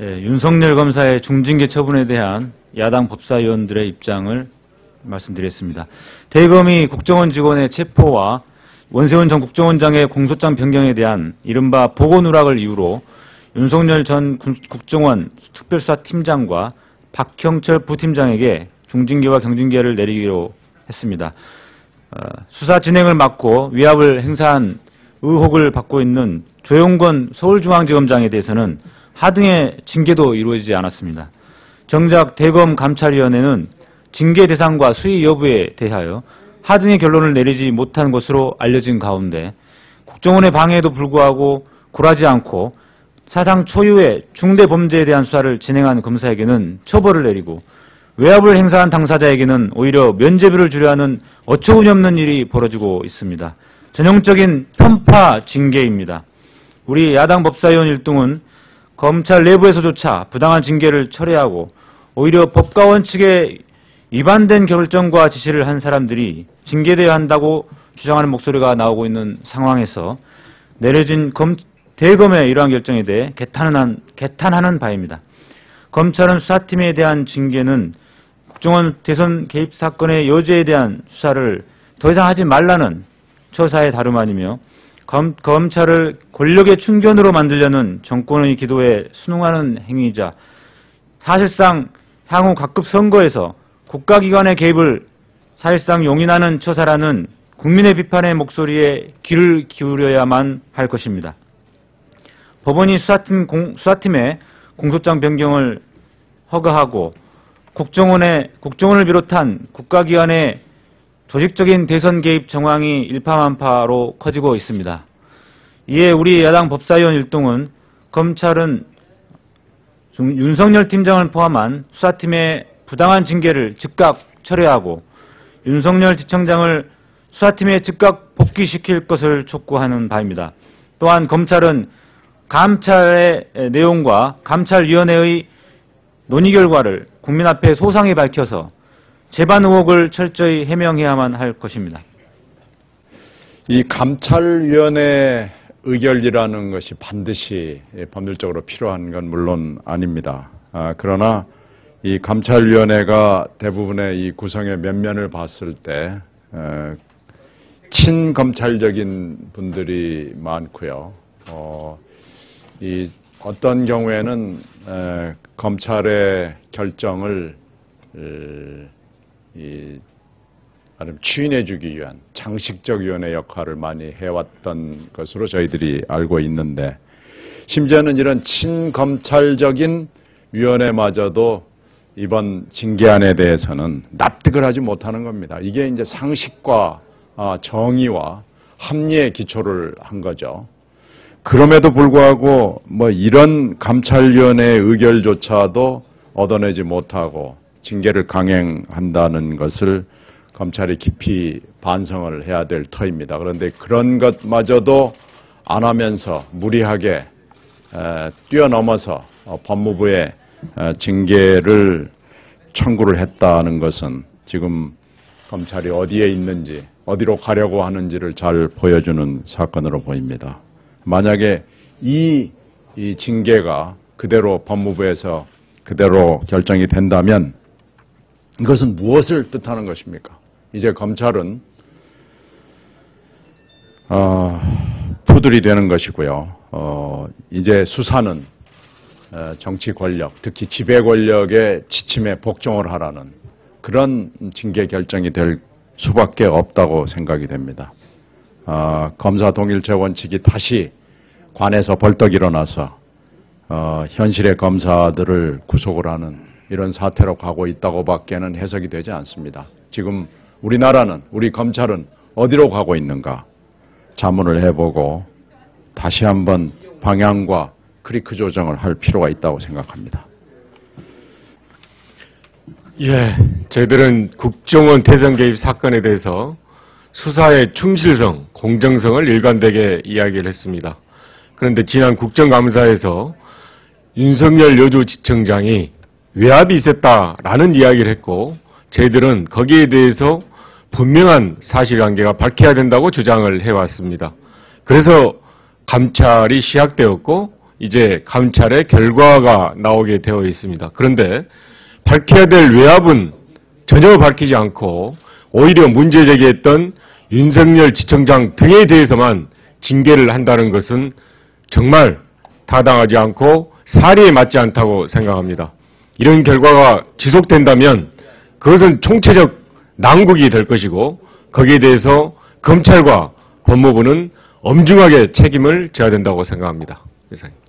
예, 윤석열 검사의 중징계 처분에 대한 야당 법사위원들의 입장을 말씀드렸습니다. 대검이 국정원 직원의 체포와 원세훈 전 국정원장의 공소장 변경에 대한 이른바 보고 누락을 이유로 윤석열 전 국정원 특별수사팀장과 박형철 부팀장에게 중징계와 경징계를 내리기로 했습니다. 어, 수사 진행을 막고 위압을 행사한 의혹을 받고 있는 조용건 서울중앙지검장에 대해서는 하등의 징계도 이루어지지 않았습니다. 정작 대검 감찰위원회는 징계 대상과 수위 여부에 대하여 하등의 결론을 내리지 못한 것으로 알려진 가운데 국정원의 방해에도 불구하고 굴하지 않고 사상 초유의 중대 범죄에 대한 수사를 진행한 검사에게는 처벌을 내리고 외압을 행사한 당사자에게는 오히려 면죄부를 주려 하는 어처구니 없는 일이 벌어지고 있습니다. 전형적인 편파 징계입니다. 우리 야당 법사위원 일동은 검찰 내부에서조차 부당한 징계를 철회하고 오히려 법과 원칙에 위반된 결정과 지시를 한 사람들이 징계되어야 한다고 주장하는 목소리가 나오고 있는 상황에서 내려진 검, 대검의 이러한 결정에 대해 개탄하는, 개탄하는 바입니다. 검찰은 수사팀에 대한 징계는 국정원 대선 개입 사건의 여죄에 대한 수사를 더 이상 하지 말라는 처사의 다름 아니며 검, 검찰을 권력의 충견으로 만들려는 정권의 기도에 순응하는 행위이자 사실상 향후 각급 선거에서 국가기관의 개입을 사실상 용인하는 처사라는 국민의 비판의 목소리에 귀를 기울여야만 할 것입니다. 법원이 수사팀 공, 수사팀의 공소장 변경을 허가하고 국정원의 국정원을 비롯한 국가기관의 조직적인 대선 개입 정황이 일파만파로 커지고 있습니다. 이에 우리 야당 법사위원 일동은 검찰은 윤석열 팀장을 포함한 수사팀의 부당한 징계를 즉각 철회하고 윤석열 지청장을 수사팀에 즉각 복귀시킬 것을 촉구하는 바입니다. 또한 검찰은 감찰의 내용과 감찰위원회의 논의 결과를 국민 앞에 소상히 밝혀서 재반 의혹을 철저히 해명해야만 할 것입니다. 이 감찰위원회 의결이라는 것이 반드시 법률적으로 필요한 건 물론 아닙니다. 아, 그러나 이 감찰위원회가 대부분의 이 구성의 면면을 봤을 때 어, 친검찰적인 분들이 많고요. 어, 이 어떤 경우에는 에, 검찰의 결정을 에, 이, 나름 추인해주기 위한 장식적 위원회 역할을 많이 해왔던 것으로 저희들이 알고 있는데 심지어는 이런 친검찰적인 위원회마저도 이번 징계안에 대해서는 납득을 하지 못하는 겁니다. 이게 이제 상식과 아, 정의와 합리의 기초를 한 거죠. 그럼에도 불구하고 뭐 이런 감찰위원회의 의결조차도 얻어내지 못하고 징계를 강행한다는 것을 검찰이 깊이 반성을 해야 될 터입니다. 그런데 그런 것마저도 안 하면서 무리하게 뛰어넘어서 어, 법무부에 징계를 청구를 했다는 것은 지금 검찰이 어디에 있는지 어디로 가려고 하는지를 잘 보여주는 사건으로 보입니다. 만약에 이, 이 징계가 그대로 법무부에서 그대로 결정이 된다면 이것은 무엇을 뜻하는 것입니까? 이제 검찰은 어, 푸들이 되는 것이고요. 어, 이제 수사는 어, 정치 권력, 특히 지배 권력의 지침에 복종을 하라는 그런 징계 결정이 될 수밖에 없다고 생각이 됩니다. 어, 검사 동일체 원칙이 다시 관에서 벌떡 일어나서 어, 현실의 검사들을 구속을 하는 이런 사태로 가고 있다고 밖에는 해석이 되지 않습니다. 지금 우리나라는, 우리 검찰은 어디로 가고 있는가 자문을 해보고 다시 한번 방향과 크리크 조정을 할 필요가 있다고 생각합니다. 예, 저희들은 국정원 대선 개입 사건에 대해서 수사의 충실성, 공정성을 일관되게 이야기를 했습니다. 그런데 지난 국정감사에서 윤석열 여주지청장이 외압이 있었다라는 이야기를 했고 저희들은 거기에 대해서 분명한 사실관계가 밝혀야 된다고 주장을 해왔습니다. 그래서 감찰이 시작되었고 이제 감찰의 결과가 나오게 되어 있습니다. 그런데 밝혀야 될 외압은 전혀 밝히지 않고 오히려 문제 제기했던 윤석열 지청장 등에 대해서만 징계를 한다는 것은 정말 타당하지 않고 사리에 맞지 않다고 생각합니다. 이런 결과가 지속된다면 그것은 총체적 난국이 될 것이고 거기에 대해서 검찰과 법무부는 엄중하게 책임을 져야 된다고 생각합니다. 이상입니다.